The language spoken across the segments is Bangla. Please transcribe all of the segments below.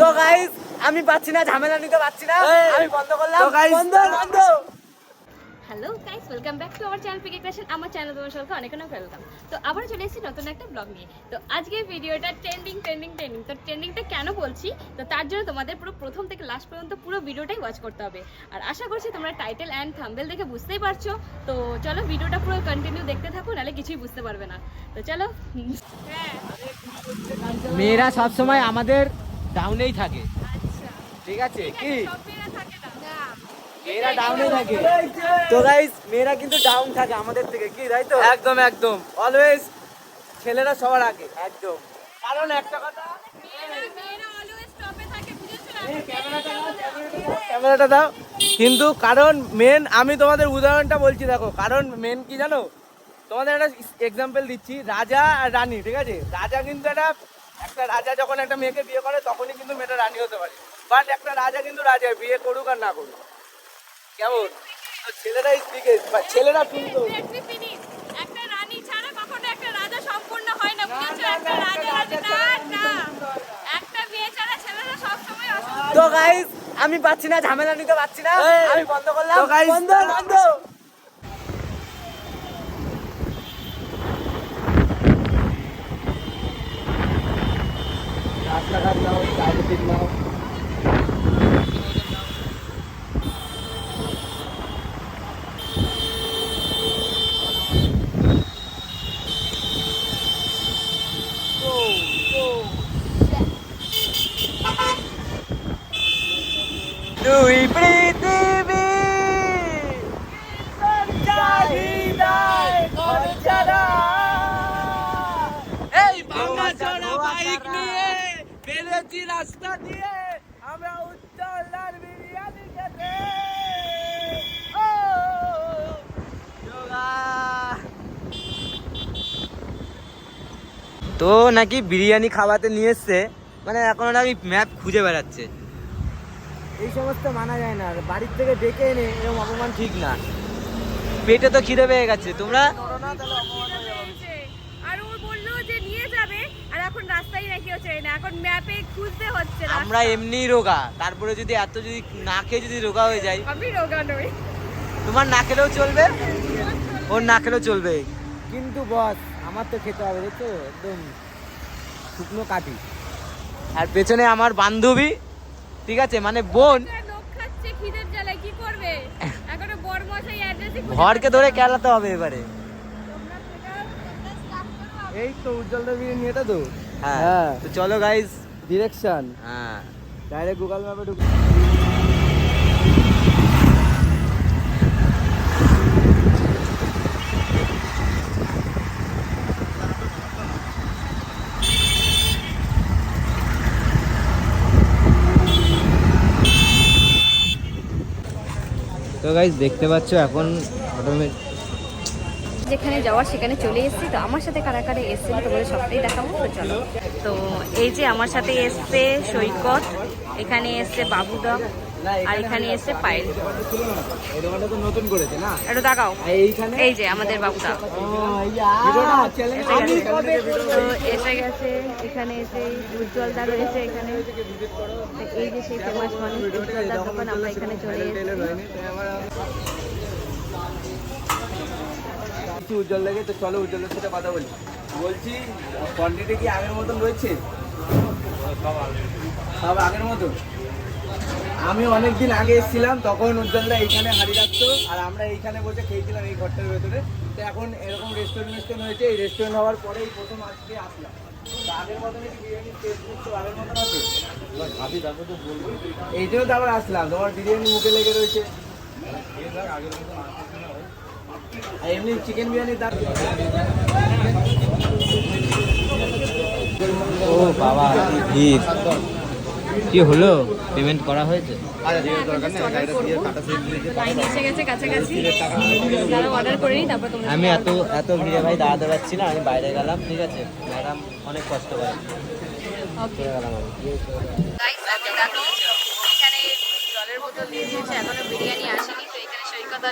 তো গাইস আমি পাচ্ছি না ঝামেলা নিতে পারছি না। আমি বন্ধ করলাম। বন্ধ বন্ধ। Hello guys welcome back to our channel PK creation আমার চ্যানেল তোমার সবাইকে অনেক অনেক ওয়েলকাম তো আবার চলে এসেছি নতুন একটা ব্লগ নিয়ে। তো আজকে ভিডিওটা ট্রেন্ডিং ট্রেন্ডিং ট্রেন্ডিং তো ট্রেন্ডিংটা কেন বলছি? তো তার জন্য তোমাদের পুরো প্রথম থেকে লাস্ট পর্যন্ত পুরো ভিডিওটাই ওয়াচ করতে হবে। আর আশা করছি তোমরা টাইটেল অ্যান্ড থাম্বেল দেখে বুঝতেই পারছ। তো চলো ভিডিওটা পুরো কন্টিনিউ দেখতে থাকো নাহলে কিছুই বুঝতে পারবে না। তো চলো। হ্যাঁ মেয়েরা সব সময় আমাদের ডাউনেই থাকে। আচ্ছা। ঠিক আছে কি? মেয়েরা থাকে ডাউনে থাকে। তো গাইস মেয়েরা কিন্তু ডাউন থাকে আমাদের থেকে কি তাই তো? একদম একদম। অলওয়েজ ছেলেরা সবার আগে একদম। কারণ একটা কথা মেয়েরা মেয়েরা অলওয়েজ টপে থাকে বুঝেছ? না ক্যামেরাটা দাও কিন্তু কারণ মেন আমি তোমাদের উদাহরণটা বলছি দেখো কারণ মেন কি জানো? তোমাদের একটা এক্সাম্পল দিচ্ছি রাজা আর রানী ঠিক আছে? রাজা কিন্তু একটা একটা রাজা যখন একটা মেয়েকে বিয়ে করে তখনই কিন্তু মেয়েটা রানী হতে পারে। বাট একটা রাজা কিন্তু রাজা বিয়ে করুক আর না করুক। কেমন? তো ছেলেরা স্পিকে ছেলেরা কিন্তু. একটা রানী ছাড়া কখনো একটা রাজা সম্পূর্ণ হয় না বুঝেছ? একটা রাজা না না। একটা মেয়ে ছাড়া ছেলেরা তো গাইস আমি পাচ্ছি না ঝামেলা নিতে পারছি না। আমি বন্ধ করলাম। তো বন্ধ বন্ধ। Thank you. রাস্তা দিয়ে আমরা উজ্জ্বলার বিরিয়ানি খেতে। তো নাকি বিরিয়ানি খাওয়াতে নিয়ে এসছে মানে এখন নাকি ম্যাপ খুঁজে বেড়াচ্ছে। এই সমস্ত মানা যায় না বাড়ির থেকে ডেকে এনে এরকম অপমান ঠিক না। পেটে তো খিদে পেয়ে গেছে তোমরা হয়েছে। আর ও বলল যে নিয়ে যাবে আর এখন না এখন ম্যাপে খুঁজতে হচ্ছে রাস্তা। আমরা এমনিই রোগা তারপরে যদি এত যদি না খেয়ে যদি রোগা হয়ে যায় আমি রোগা নই। তোমার না খেলেও চলবে? ওর না খেলেও চলবে। কিন্তু বস আমার তো খেতে হবে দেখছ একদম শুকনো কাটি আর পেছনে আমার বান্ধবী ঠিক আছে? মানে বোন। একটা লোক খাচ্ছে খিদের জ্বালায় কি করবে? এখনও বড় মশাই অ্যাড্রেসই ঘরকে ধরে কেলাতে হবে এবারে। এই তো উজ্জ্বলদার বিরিয়ানি এটা তো? হ্যাঁ। হ্যাঁ। তো চলো গাইজ ডিরেকশন হ্যাঁ। ডাইরেক্ট গুগল ম্যাপে ঢুক তো গাইজ দেখতে পাচ্ছ এখন অটোমেট যেখানে যাওয়া সেখানে চলে এসেছি। তো আমার সাথে কারা কারা এসেছিল তোমাদের সবটাই দেখাবো, তো চলো। তো এই যে আমার সাথে এসছে সৈকত, এখানে এসছে বাবুদা, আর এখানে এসছে পায়েল। নতুন করেছে না একটু দেখাও এই যে আমাদের বাবুদা। এসে গেছে। এখানে এসে উজ্জ্বলদা রয়েছে এখানে। এই যে সেই আমরা এখানে চলে এসেছি। কিছু উজ্জ্বল লাগে, তো চলো উজ্জ্বলের সাথে কথা বলি। বলছি কোয়ান্টিটি কি আগের মতন রয়েছে? সব আগের মতন? আমি অনেকদিন আগে এসেছিলাম, তখন উজ্জ্বলদা এইখানে হারিয়ে রাখতো, আর আমরা এইখানে বসে খেয়েছিলাম এই ঘরটার ভেতরে। তো এখন এরকম রেস্টুরেন্ট রেস্টুরেন্ট হয়েছে, এই রেস্টুরেন্ট হওয়ার পরেই প্রথম আজকে আসলাম। টেস্ট তো আবার আসলাম, তোমার বিরিয়ানি মুখে লেগে রয়েছে। এমনি চিকেন বিরিয়ানির দাম ও বাবা ভিড়। কি হলো? পেমেন্ট করা হয়েছে? লাইন এসে গেছে কাছাকাছি। তারা অর্ডার করে নিই তারপর তোমরা আমি এত এত ভিড়ে ভাই দাঁড়াতে পারছি না আমি বাইরে গেলাম ঠিক আছে? ম্যাডাম অনেক কষ্ট এখানে জলের বোতল দিয়ে দিয়েছে এখনও বিরিয়ানি আসেনি।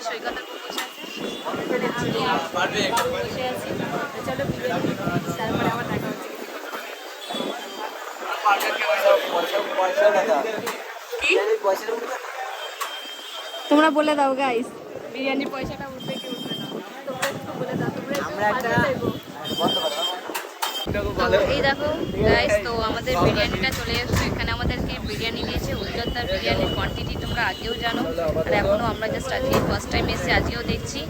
সৈকত আর সৈকতের বসে আছে। এখানে আমি বসে আছি। চলো তারপরে আবার দেখা হচ্ছে। তোমরা বলে দাও গাইস বিরিয়ানির পয়সাটা উঠবে কি উঠবে না? তোমরা একটু বলে দাও তোমরা আমরা একটা। এই দেখো গাইস তো আমাদের বিরিয়ানিটা চলে এসেছে। এখানে বিরিয়ানি উজ্জ্বলতার বিরিয়ানির কোয়ান্টিটি তোমরা আগেও জানো। আর এখনও আমরা জাস্ট আজকে ফার্স্ট টাইম এসে আজকেও দেখছি।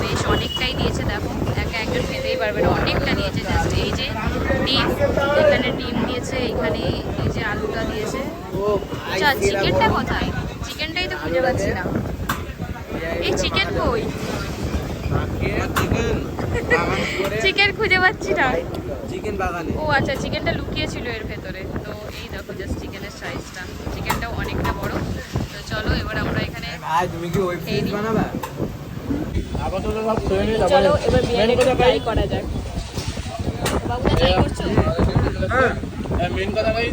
বেশ অনেকটাই দিয়েছে দেখো একা একজন খেতেই পারবে না অনেকটা দিয়েছে জাস্ট এই যে ডিম এখানে ডিম দিয়েছে এখানে এই যে আলুটা দিয়েছে। আচ্ছা চিকেনটা কোথায়? চিকেনটাই তো খুঁজে পাচ্ছি না। এই চিকেন কই? চিকেন খুঁজে পাচ্ছি না। চিকেন বাগানে। ও আচ্ছা চিকেনটা লুকিয়ে ছিল এর ভেতরে। তো এই দেখো জাস্ট চিকেনের সাইজটা চিকেনটাও অনেকটা বড়। তো চলো এবার আমরা এখানে ভাই তুমি কি ওয়েব খেয়ে সিরিজ বানাবা? আপাতত সব খেয়ে নিই চলো তারপরে এবার ট্রাই করা যাক। বাবুদা ট্রাই করছ? হ্যাঁ। মেন কথা ভাই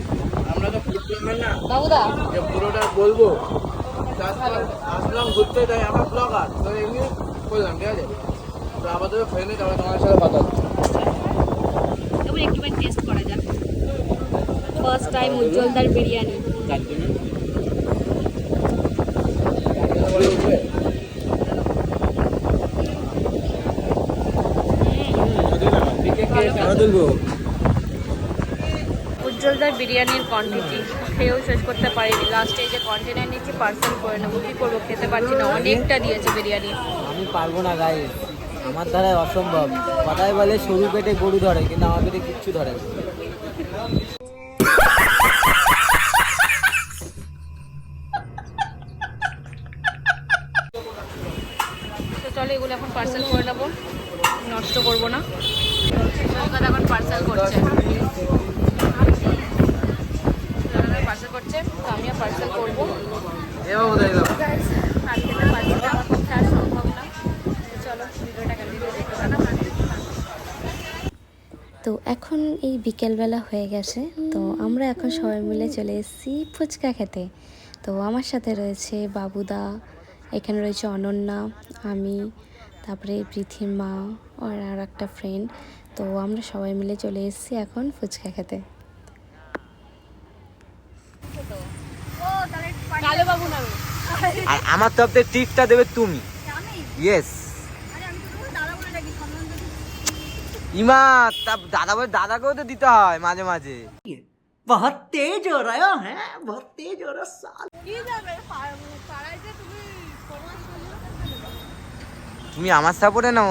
আমরা তো ফুড ব্লগার না। বাবুদা। যে পুরোটা বলব। আসলাম ঘুরতে তাই আমরা ব্লগার তো এমনি বললাম ঠিক আছে? তো আপাতত খেয়ে নিই তারপরে তোমার সাথে কথা হচ্ছে। টেস্ট করা যাক। ফার্স্ট টাইম উজ্জ্বলদার বিরিয়ানি। উজ্জ্বলদার বিরিয়ানির কোয়ান্টিটি খেয়েও শেষ করতে পারিনি। লাস্টে যে কন্টেনার নিচ্ছি পার্সেল করে নেব। কী করব, খেতে পারছি না। অনেকটা দিয়েছে বিরিয়ানি। আমি পারব না গাই আমার দ্বারাই অসম্ভব। কথাই বলে সরু পেটে গরু ধরে কিন্তু আমার পেটে কিচ্ছু ধরে না। তো চলো এগুলো এখন পার্সেল করে নেব। নষ্ট করব না। কলকাতা এখন পার্সেল করছে। পার্সেল করছে তো আমিও পার্সেল করব। এবার বোধহয় তো এখন এই বিকেলবেলা হয়ে গেছে। তো আমরা এখন সবাই মিলে চলে এসেছি ফুচকা খেতে। তো আমার সাথে রয়েছে বাবুদা এখানে রয়েছে অনন্যা আমি তারপরে পৃথির মা আর আর একটা ফ্রেন্ড তো আমরা সবাই মিলে চলে এসেছি এখন ফুচকা খেতে। আর আমার তরফ থেকে টিপটা দেবে তুমি। ইয়েস ইমা তা দাদা বলে দাদাকেও তো দিতে হয় মাঝে মাঝে। বহুত তেজ হো হ্যাঁ বহুত তেজ হো সাল। তুমি আমার সাপোর্টে না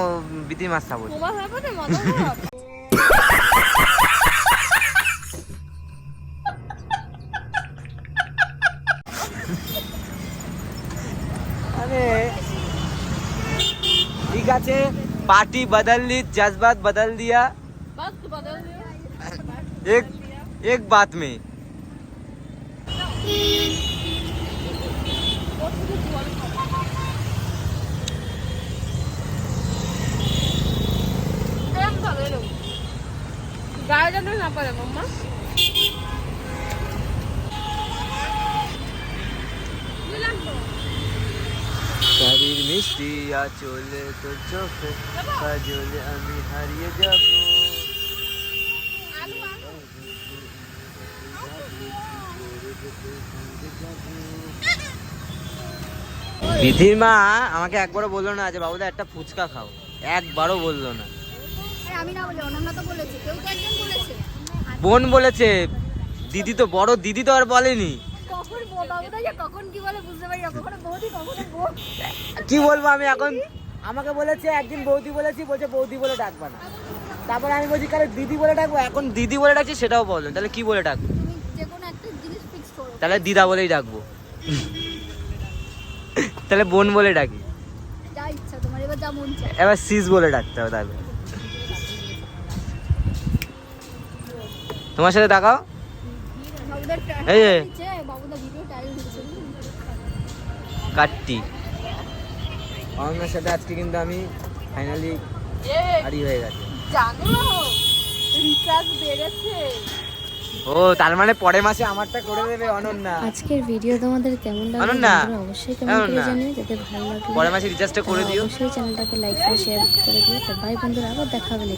বিতি মার সাপোর্টে তোমার সাপোর্টে ঠিক আছে। पार्टी बदल ली जज्बात बदल दिया बस बदल दियो एक एक बात में এরকম ভালো এরকম গায়ে যেন না পারে মাম্মা মিষ্টি চলে তো চোখে কাজলে আমি হারিয়ে যাব। বিধির মা আমাকে একবারও বলল না যে বাবুদা একটা ফুচকা খাও। একবারও বলল না। বোন বলেছে দিদি তো বড় দিদি তো আর বলেনি। কি বলব আমি এখন? আমাকে বলেছে একদিন বৌদি বলেছি বলছে বৌদি বলে ডাকবা না। তারপর আমি বলছি কারে দিদি বলে ডাকবো? এখন দিদি বলে ডাকছি সেটাও বললেন তাহলে কি বলে ডাকবো? তাহলে দিদা বলেই ডাকবো। তাহলে বোন বলে ডাকি। যা তোমার এবার সিস বলে ডাকতে হবে তাহলে। তোমার সাথে দেখাও এই যে। দিচ্ছে বাবুদা ভিডিও টাইল দিচ্ছে কাটটি। অরণ্যের সাথে আজকে কিন্তু আমি ফাইনালি হারি হয়ে গেছে। জানো রিচার্জ বেড়েছে। ও তার মানে পরের মাসে আমারটা করে দেবে অনন্যা। আজকের ভিডিও তোমাদের কেমন লাগল অনন্যা, অবশ্যই কমেন্ট করে জানিও যাতে ভালো লাগল পরের মাসে রিচার্জটা করে দিও। অবশ্যই চ্যানেলটাকে লাইক করে শেয়ার করে দিও। তো বাই বন্ধুরা আবার দেখা হবে